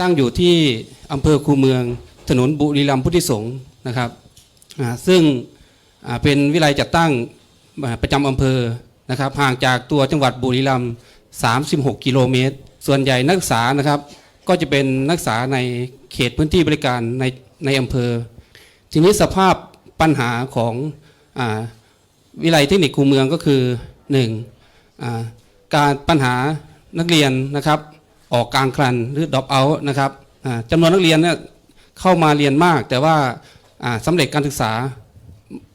ตั้งอยู่ที่อำเภอคูเมือง ถนนบุรีรัมย์พุทธิสงฆ์นะครับซึ่งเป็นวิไลจัดตั้งประจำอำเภอนะครับห่างจากตัวจังหวัดบุรีรัมย์36 กิโลเมตร ส่วนใหญ่นักศึกษานะครับก็จะเป็นนักศึกษาในเขตพื้นที่บริการในในอำเภอ ทีนี้สภาพปัญหาของอวิไลเทคนิคคูเมืองก็คือหนึ่งอ่าการปัญหานักเรียนนะครับ ออกกลางคันหรือดรอปเอานะครับจำนวนนักเรียนเนี่ยเข้ามาเรียนมาก แต่ว่าอ่าสำเร็จการศึกษา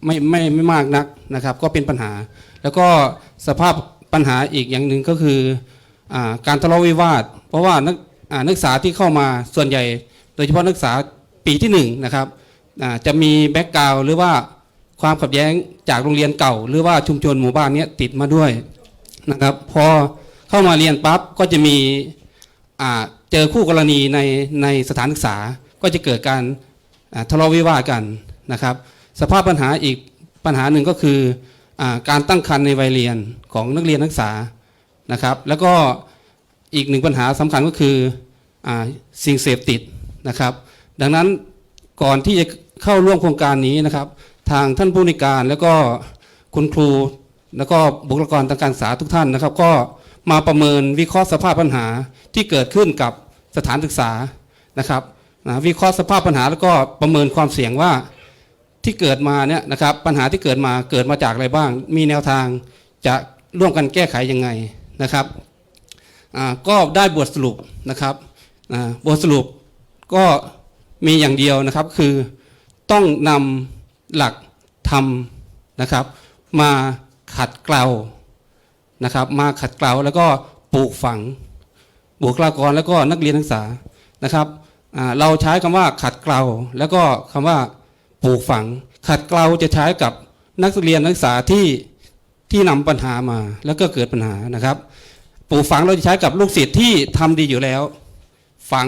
ไม่ไม่ไม่มากนักนะครับ ก็เป็นปัญหา แล้วก็สภาพปัญหาอีกอย่างหนึ่งก็คืออการทะเลาะวิวาท เพราะว่านักนักศึกษาที่เข้ามาส่วนใหญ่ โดยเฉพาะนักศึกษาปีที่หนึ่งนะครับจะมีแบ็กกราวหรือว่าความขัดแย้งจากโรงเรียนเก่า หรือว่าชุมชนหมู่บ้านนี้ติดมาด้วยนะครับ พอเข้ามาเรียนปั๊บก็จะมี เจอคู่กรณีในในสถานศึกษาก็จะเกิดการทะเลาะวิวาทกันนะครับ สภาพปัญหาอีกปัญหาหนึ่งก็คืออการตั้งครรภ์ในวัยเรียนของนักเรียนนักศึกษานะครับ แล้วก็อีกหนึ่งปัญหาสำคัญก็คืออสิ่งเสพติดนะครับ ดังนั้นก่อนที่จะเข้าร่วมโครงการนี้นะครับ ทางท่านผู้ในวยการแล้วก็คุณครูแล้วก็บุคลากรทางการศึกษาทุกท่านนะครับ ก็ มาประเมินวิเคราะห์สภาพปัญหาที่เกิดขึ้นกับสถานศึกษานะครับนะวิเคราะห์สภาพปัญหาแล้วก็ประเมินความเสี่ยงว่าที่เกิดมาเนี่ยนะครับปัญหาที่เกิดมาเกิดมาจากอะไรบ้าง มีแนวทางจะร่วมกันแก้ไขยังไงนะครับก็ได้บทสรุปนะครับบทสรุปก็มีอย่างเดียวนะครับคือต้องนำหลักธรรมนะครับ มาขัดเกลา นะครับ มาขัดเกลาแล้วก็ปลูกฝังบุคลากรแล้วก็นักเรียนนักศึกษานะครับเราใช้คำว่าขัดเกลาแล้วก็คำว่าปลูกฝัง ขัดเกลาจะใช้กับนักเรียนนักศึกษาที่ที่นำปัญหามาแล้วก็เกิดปัญหานะครับ ปลูกฝังเราจะใช้กับลูกศิษย์ที่ทำดีอยู่แล้ว ฝัง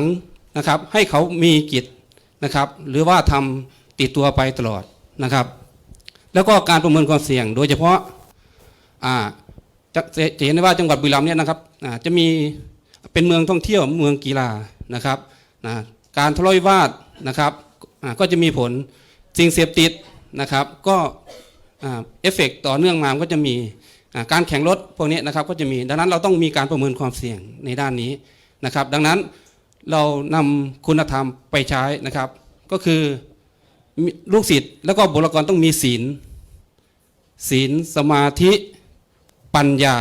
นะครับให้เขามีกิจนะครับ หรือว่าทำติดตัวไปตลอดนะครับ แล้วก็การประเมินความเสี่ยง โดยเฉพาะอ่า จะจะเห็นได้ว่าจังหวัดบุรีรัมย์เนี่ยนะครับจะมีเป็นเมืองท่องเที่ยวเมืองกีฬานะครับการทะเลาะวิวาทนะครับก็จะมีผลสิ่งเสพติดนะครับ ก็เอฟเฟกต์ต่อเนื่องมาก็จะมีการแข่งรถพวกนี้นะครับก็จะมีดังนั้นเราต้องมีการประเมินความเสี่ยงในด้านนี้นะครับ ดังนั้นเรานำคุณธรรมไปใช้นะครับ ก็คือลูกศิษย์แล้วก็บุคลากรต้องมีศีลศีลสมาธิ ปัญญา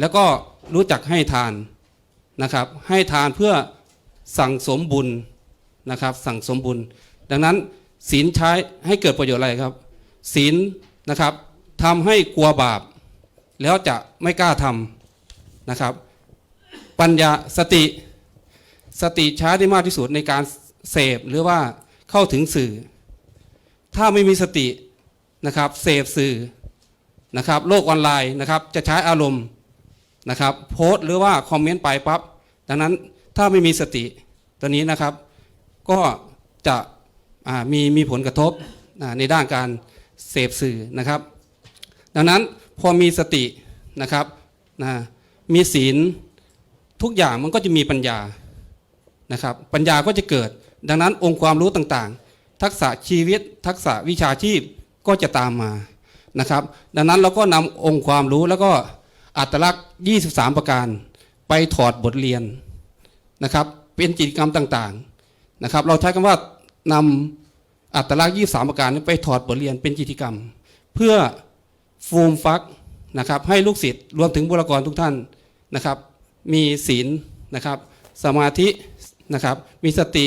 แล้วก็รู้จักให้ทานนะครับ ให้ทานเพื่อสั่งสมบุญนะครับ สั่งสมบุญ ดังนั้นศีลใช้ให้เกิดประโยชน์อะไรครับ ศีลนะครับทำให้กลัวบาป แล้วจะไม่กล้าทำนะครับ ปัญญาสติ สติช้าได้มากที่สุดในการเสพหรือว่าเข้าถึงสื่อ ถ้าไม่มีสตินะครับ เสพสื่อ นะครับโลกออนไลน์นะครับจะใช้อารมณ์นะครับโพสต์หรือว่าคอมเมนต์ไปปั๊บดังนั้นถ้าไม่มีสติตัวนี้นะครับ ก็จะมีมีผลกระทบในด้านการเสพสื่อนะครับ ดังนั้นพอมีสตินะครับนะมีศีลทุกอย่างมันก็จะมีปัญญานะครับ ปัญญาก็จะเกิด ดังนั้นองค์ความรู้ต่างๆ ทักษะชีวิตทักษะวิชาชีพก็จะตามมา นะครับ ดังนั้นเราก็นำองค์ความรู้แล้วก็อัตลักษณ์ 23 ประการ ไปถอดบทเรียนนะครับ เป็นกิจกรรมต่างๆนะครับ เราใช้คำว่านำอัตลักษณ์ 23 ประการนี้ไปถอดบทเรียนเป็นกิจกรรม เพื่อฟูมฟักนะครับให้ลูกศิษย์รวมถึงบุคลากรทุกท่านนะครับ มีศีลนะครับ สมาธินะครับ มีสติ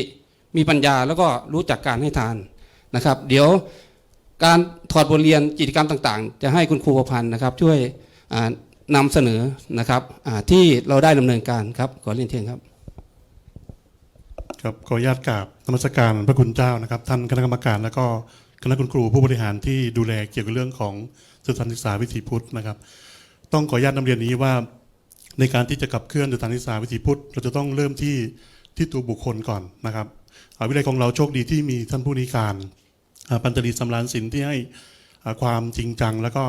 มีปัญญาแล้วก็รู้จักการให้ทานนะครับ เดี๋ยว การถอดบทเรียนกิจกรรมต่างๆ จะให้คุณครูประพันธ์นะครับ ช่วยอ่านำเสนอนะครับที่เราได้ดำเนินการครับขอเรียนเชิญครับ ครับขออนุญาตกราบนมัสการพระคุณเจ้านะครับ ท่านคณะกรรมการ แล้วก็คณะคุณครูผู้บริหารที่ดูแลเกี่ยวกับเรื่องของสถานศึกษาวิถีพุทธนะครับ ต้องขออนุญาตนำเรียนนี้ว่าในการที่จะขับเคลื่อนสถานศึกษาวิถีพุทธเราจะต้องเริ่มที่ที่ตัวบุคคลก่อนนะครับวิทยาลัยของเราโชคดีที่มีท่านผู้นิการ ปัญจดีสำรานสินที่ให้ความจริงจัง แล้วก็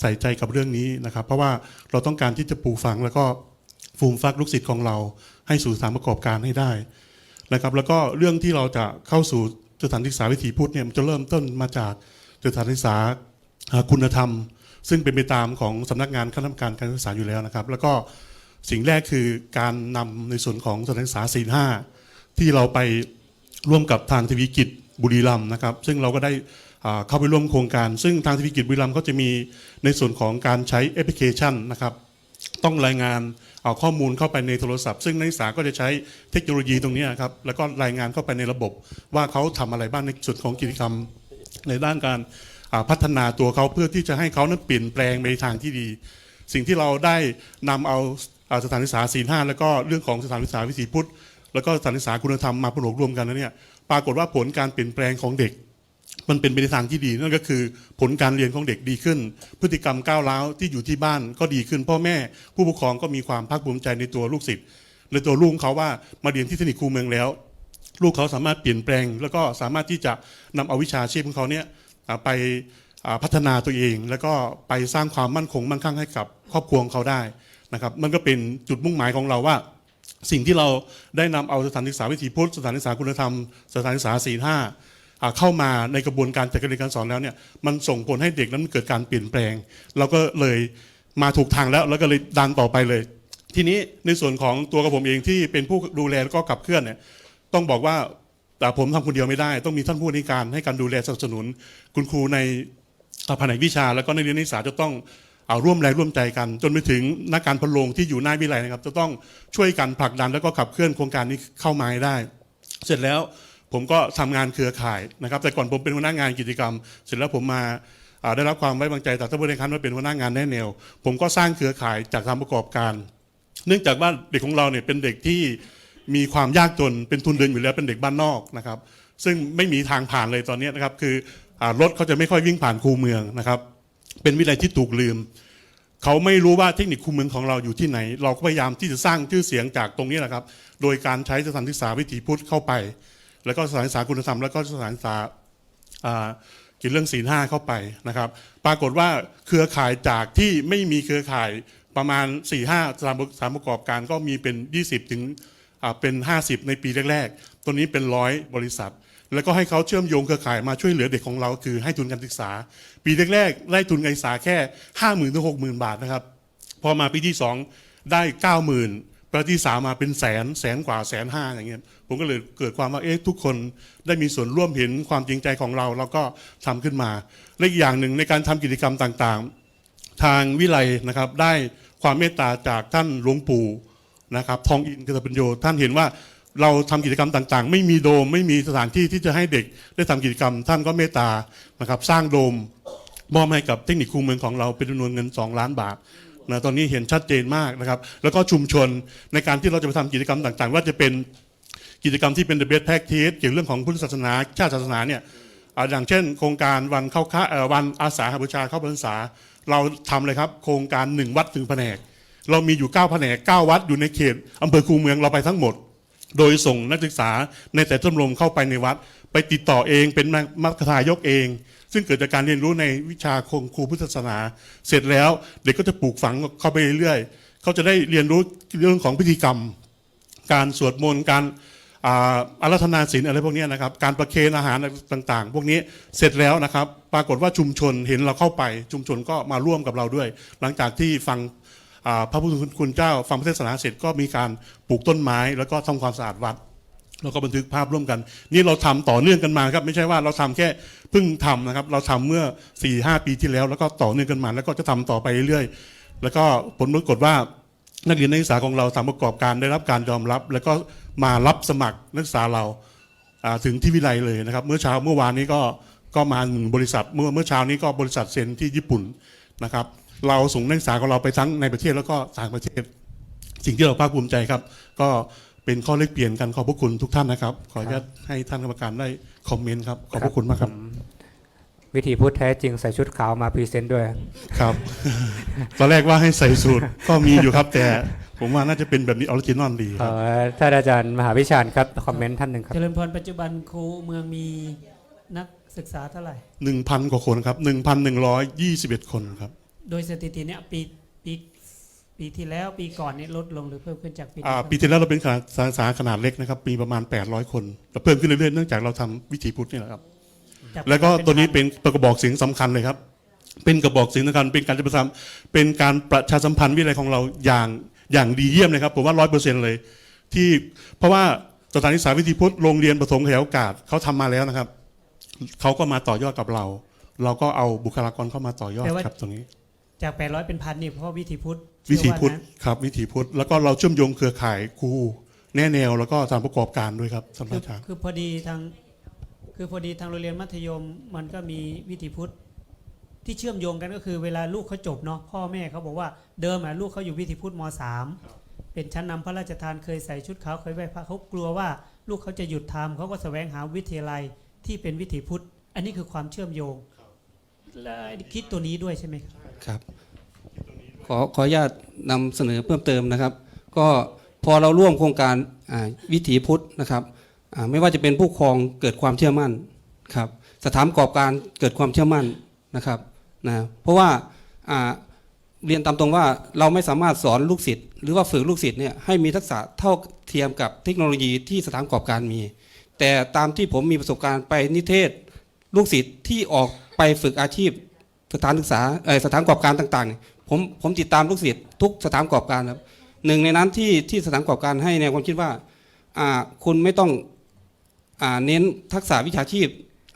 ใส่ใจกับเรื่องนี้นะครับ เพราะว่าเราต้องการที่จะปลูกฝังแล้วก็ฟูมฟักลูกศิษย์ของเรา ให้สู่สานประกอบการให้ได้นะครับ แล้วก็เรื่องที่เราจะเข้าสู่สถานศึกษาวิถีพุทธเนี่ยมันจะเริ่มต้นมาจากสถานศึกษาคุณธรรม ซึ่งเป็นไปตามของสำนักงานคณะกรรมการการศึกษาอยู่แล้วนะครับ แล้วก็สิ่งแรกคือการนำในส่วนของสถานศึกษาศีลห้าที่เราไปร่วมกับทางทวีกิจ บุรีรัมย์นะครับ ซึ่งเราก็ได้เข้าไปร่วมโครงการ ซึ่งทางทวีกิจบุรีรัมย์ก็จะมีในส่วนของการใช้แอปพลิเคชันนะครับ ต้องรายงานเอาข้อมูลเข้าไปในโทรศัพท์ ซึ่งนักศึกษาก็จะใช้เทคโนโลยีตรงนี้ครับ แล้วก็รายงานเข้าไปในระบบ ว่าเขาทำอะไรบ้างในส่วนของกิจกรรมในด้านการพัฒนาตัวเขาเพื่อที่จะให้เขานั้นเปลี่ยนแปลงไปในทางที่ดี สิ่งที่เราได้นำเอาอ่าสถานศึกษาศีลห้าแล้วก็เรื่องของสถานศึกษาวิถีพุทธแล้วก็สถานศึกษาคุณธรรมมาผนวกรวมกันแล้วเนี่ย ปรากฏว่าผลการเปลี่ยนแปลงของเด็ก มันเป็นไปในทางที่ดีนั่นก็คือ ผลการเรียนของเด็กดีขึ้น พฤติกรรมก้าวร้าวที่อยู่ที่บ้านก็ดีขึ้น พ่อแม่ผู้ปกครองก็มีความภาคภูมิใจในตัวลูกศิษย์ในตัวลูกเขาว่ามาเรียนที่เทคนิคคูเมืองแล้ว ลูกเขาสามารถเปลี่ยนแปลง แล้วก็สามารถที่จะนำเอาวิชาชีพของเขาเนี่ยไปพัฒนาตัวเอง แล้วก็ไปสร้างความมั่นคงมั่งคั่งให้กับครอบครัวของเขาได้นะครับ มันก็เป็นจุดมุ่งหมายของเราว่า สิ่งที่เราได้นำเอาสถานศึกษาวิถีพุทธ สถานศึกษาคุณธรรม สถานศึกษาศีลห้าเข้ามาในกระบวนการจัดการเรียนการสอนแล้วเนี่ยมันส่งผลให้เด็กนั้นเกิดการเปลี่ยนแปลง เราก็เลยมาถูกทางแล้ว แล้วก็เลยดันต่อไปเลย ทีนี้ในส่วนของตัวกับผมเองที่เป็นผู้ดูแลแล้วก็ขับเคลื่อนเนี่ยต้องบอกว่าแต่ผมทำคนเดียวไม่ได้ ต้องมีท่านผู้ในวยการให้การดูแลสนับสนุน คุณครูในแผนกวิชา แล้วก็นักเรียนนักศึกษาจะต้อง เอาร่วมแรงร่วมใจกัน จนไปถึงนักการพลงที่อยู่หน้าวิทยาลัยนะครับ จะต้องช่วยกันผลักดันแล้วก็ขับเคลื่อนโครงการนี้เข้ามาได้ เสร็จแล้วผมก็ทำงานเครือข่ายนะครับ แต่ก่อนผมเป็นหัวหน้างานกิจกรรม เสร็จแล้วผมมาได้รับความไว้วางใจจากท่านผู้บริหารว่าเป็นหัวหน้างานแน่แนว ผมก็สร้างเครือข่ายจากทางประกอบการ เนื่องจากว่าเด็กของเราเนี่ยเป็นเด็กที่มีความยากจนเป็นทุนเดินอยู่แล้วเป็นเด็กบ้านนอกนะครับ ซึ่งไม่มีทางผ่านเลยตอนนี้นะครับคืออรถเขาจะไม่ค่อยวิ่งผ่านคูเมืองนะครับ เป็นวิทยาลัยที่ถูกลืม เขาไม่รู้ว่าเทคนิคคูเมืองของเราอยู่ที่ไหน เราก็พยายามที่จะสร้างชื่อเสียงจากตรงนี้แหละครับ โดยการใช้สถานศึกษาวิถีพุทธเข้าไป แล้วก็สถานศึกษาคุณธรรม แล้วก็สถานศึกษาเกี่ยวเรื่องศีลห้าเข้าไปนะครับ ปรากฏว่าเครือข่ายจากที่ไม่มีเครือข่ายประมาณ4ี่ห้าสานสานประกอบการก็มีเป็น 20 ถึงเป็น 50 ในปีแรกๆ ตัวนี้เป็นร้อยบริษัท แล้วก็ให้เขาเชื่อมโยงเครือข่ายมาช่วยเหลือเด็กของเรา คือให้ทุนการศึกษา ปีแรกๆได้ทุนการศึกษาแค่ 5 0,000ถึง60,000บาทนะครับ พอมาปีที่ 2 ได้ 90,000ปีที่3มาเป็นแสนแสนกว่าแสนห้าอย่างเงี้ยผมก็เลยเกิดความว่าเอ๊ะทุกคนได้มีส่วนร่วมเห็นความจริงใจของเราแล้วก็ทำขึ้นมาและอีกอย่างหนึ่งในการทำกิจกรรมต่างๆ ทางวิไลนะครับได้ความเมตตาจากท่านหลวงปู่นะครับทองอินกระปัญโยท่านเห็นว่า เราทำกิจกรรมต่างๆ ไม่มีโดมไม่มีสถานที่ที่จะให้เด็กได้ทำกิจกรรม ท่านก็เมตตานะครับ สร้างโดมมอบให้กับเทคนิคคูเมืองของเราเป็นจำนวนเงิน 2 ล้านบาทนะตอนนี้เห็นชัดเจนมากนะครับ แล้วก็ชุมชนในการที่เราจะไปทำกิจกรรมต่างๆ ว่าจะเป็นกิจกรรมที่เป็น the best practice เกี่ยวกับเรื่องของพุทธศาสนา ชาติศาสนาเนี่ยอย่างเช่น โครงการวันเข้าค่าวันอาสาหบูชาเข้าพรรษา เราทำเลยครับ โครงการหนึ่งวัดถึงแผนก เรามีอยู่9แผนก9วัดอยู่ในเขตอำเภอคูเมืองเราไปทั้งหมด โดยส่งนักศึกษาในแต่ต้นลมเข้าไปในวัด ไปติดต่อเองเป็นมัคทายกเอง ซึ่งเกิดจากการเรียนรู้ในวิชาคงครูพุทธศาสนา เสร็จแล้วเด็กก็จะปลูกฝังเข้าไปเรื่อยๆเขาจะได้เรียนรู้เรื่องของพิธีกรรม การสวดมนต์การอาอารัธนาศีลอะไรพวกนี้นะครับ การประเคนอาหารต่างๆ พวกนี้เสร็จแล้วนะครับ ปรากฏว่าชุมชนเห็นเราเข้าไปชุมชนก็มาร่วมกับเราด้วย หลังจากที่ฟัง พระพุทธคุณเจ้าฟังพระเทศนาเสร็จก็มีการปลูกต้นไม้ แล้วก็ทำความสะอาดวัดเราก็บันทึกภาพร่วมกัน นี่เราทำต่อเนื่องกันมาครับ ไม่ใช่ว่าเราทำแค่เพิ่งทำนะครับ เราทำเมื่อ4ี่หปีที่แล้ว แล้วก็ต่อเนื่องกันมา แล้วก็จะทำต่อไปเรื่อยๆแล้วก็ผลปรากฏว่านักเรียนนักศึกษาของเราสามประกอบการได้รับการยอมรับ แล้วก็มารับสมัครนักศึกษาเราอ่าถึงที่วิไลเลยนะครับ เมื่อเช้าเมื่อวานนี้ก็ก็มาหนึ่งบริษัท เมื่อเมื่อเช้านี้ก็บริษัทเซ็นที่ญี่ปุ่นนะครับ เราส่งนักศึกษาของเราไปทั้งในประเทศแล้วก็ต่างประเทศ สิ่งที่เราภาคภูมิใจครับ ก็เป็นข้อเลกเปลี่ยนกันขอบพระคุณทุกท่านนะครับ ขออนุญาตให้ท่านกรรมการได้คอมเมนต์ครับขอบพระคุณมากครับ วิธีพุทธแท้จริงใส่ชุดขาวมาพรีเซนต์ด้วยครับ ตอนแรกว่าให้ใส่สูตรก็มีอยู่ครับ แต่ผมว่าน่าจะเป็นแบบนี้ออริจินอลดีคเอ่รับอท่านอาจารย์มหาวิชาญครับคอมเมนต์ท่านหนึ่งครับเจริญพรปัจจุบันครูเมืองมีนักศึกษาเท่าไหร่หนึ่งพันกว่าคนครับหนึ่งพันหนึ่งร้อยยี่สิบเอ็ดคนครับ โดยสถิติเนี่ยปีปีปีที่แล้วปีก่อนนี่ลดลงหรือเพิ่มขึ้นจากปีอ่านี้ปีที่แล้วเราเป็นขนาดสาขาขนาดเล็กนะครับมีประมาณ 800 คนแต่เพิ่มขึ้นเรื่อยๆเนื่องจากเราทำวิถีพุทธนี่แหละครับ จากแล้วก็ตัวนี้พัเป็นกระบอกเสียงสำคัญเลยครับ เป็นกระบอกเสียงสำคัญเป็นการจะประชาเป็นการประชาสัมพันธ์วิทยาลัยของเราอย่างอย่างดีเยี่ยมเลยครับผมว่าร้อยเปอร์เซ็นต์เลย ที่เพราะว่าสถานศึกษาวิถีพุทธโรงเรียนประถมขยายโอกาสเขาทำมาแล้วนะครับเขาก็มาต่อยอดกับเรา เราก็เอาบุคลากรเข้ามาต่อยอดครับตรงนี้ จาก 800 เป็นพันนี่เพราะวิถีพุทธวิถีพุทธเชื่อว่านะครับ วิถีพุทธแล้วก็เราเชื่อมโยงเครือข่ายครูแน่แนวแล้วก็สถานประกอบการด้วยครับสำนัคืกอทางคือพอดีทางคือพอดีทางโรงเรียนมัธยมมันก็มีวิถีพุทธที่เชื่อมโยงกันก็คือเวลาลูกเขาจบเนาะพ่อแม่เขาบอกว่าเดิมอะลูกเขาอยู่วิถีพุทธมสามเป็นชั้นนำพระราชทานเคยใส่ชุดขาวเคยไหว้พระเขากลัวว่าลูกเขาจะหยุดทำเขาก็แสวงหาวิทยาลัยที่เป็นวิถีพุทธ อันนี้คือความเชื่อมโยงและคิดตัวนี้ด้วยใช่ไหมครับ ครับ ขอขออนุญาตนำเสนอเพิ่มเติมนะครับ ก็พอเราร่วมโครงการวิถีพุทธนะครับไม่ว่าจะเป็นผู้ครองเกิดความเชื่อมั่นครับสถานประกอบการเกิดความเชื่อมั่นนะครับนะเพราะว่าเรียนตามตรงว่าเราไม่สามารถสอนลูกศิษย์หรือว่าฝึกลูกศิษย์เนี่ยให้มีทักษะเท่าเทียมกับเทคโนโลยีที่สถานประกอบการมี แต่ตามที่ผมมีประสบการณ์ไปนิเทศ ลูกศิษย์ที่ออกไปฝึกอาชีพ สถานศึกษาเอ่อสถานประกอบการต่างๆผมผมติดตามลูกศิษย์ทุกสถานประกอบการครับหนึ่งในนั้นที่ที่สถานประกอบการให้แนวความคิดว่าอ่าคุณไม่ต้องอ่าเน้นทักษะวิชาชีพ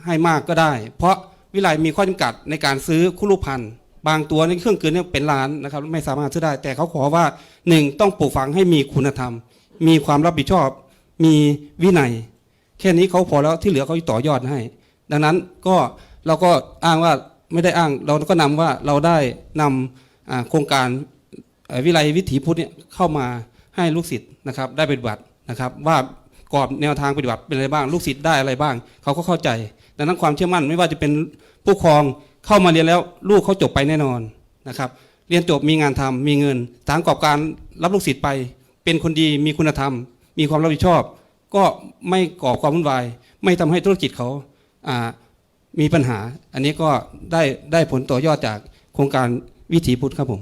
ให้มากก็ได้ เพราะวิไลมีข้อจำกัดในการซื้อคุรุพันธ์บางตัวในเครื่องเกินเนี่ยเป็นล้านนะครับไม่สามารถซื้อได้ แต่เขาขอว่าหนึ่งต้องปลูกฝังให้มีคุณธรรม มีความรับผิดชอบ มีวินัย แค่นี้เขาพอแล้วที่เหลือเขาต่อยอดให้ ดังนั้นก็เราก็อ้างว่า ไม่ได้อ้าง เราก็นำว่าเราได้นำอ่าโครงการวิไลวิถีพุทธเนี่ยเข้ามาให้ลูกศิษย์นะครับ ได้ปฏิบัตินะครับ ว่ากรอบแนวทางปฏิบัติเป็นอะไรบ้าง ลูกศิษย์ได้อะไรบ้าง เขาก็เข้าใจดังนั้นความเชื่อมั่นไม่ว่าจะเป็นผู้ปกครองเข้ามาเรียนแล้วลูกเขาจบไปแน่นอนนะครับ เรียนจบมีงานทำมีเงินสถานประกอบการรับลูกศิษย์ไป เป็นคนดีมีคุณธรรม มีความรับผิดชอบ ก็ไม่ก่อความวุ่นวาย ไม่ทำให้ธุรกิจเขาอ่า มีปัญหา อันนี้ก็ได้ได้ผลต่อยอดจากโครงการวิถีพุทธครับผม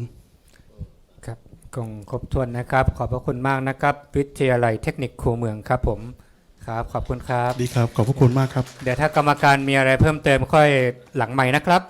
ครับคงครบถ้วนนะครับ ขอบพระคุณมากนะครับ วิทยาลัยเทคนิคคูเมืองครับผมครับ ขอบคุณครับ ดีครับ ขอบพระคุณมากครับ เดี๋ยวถ้ากรรมการมีอะไรเพิ่มเติมค่อยหลังใหม่นะครับ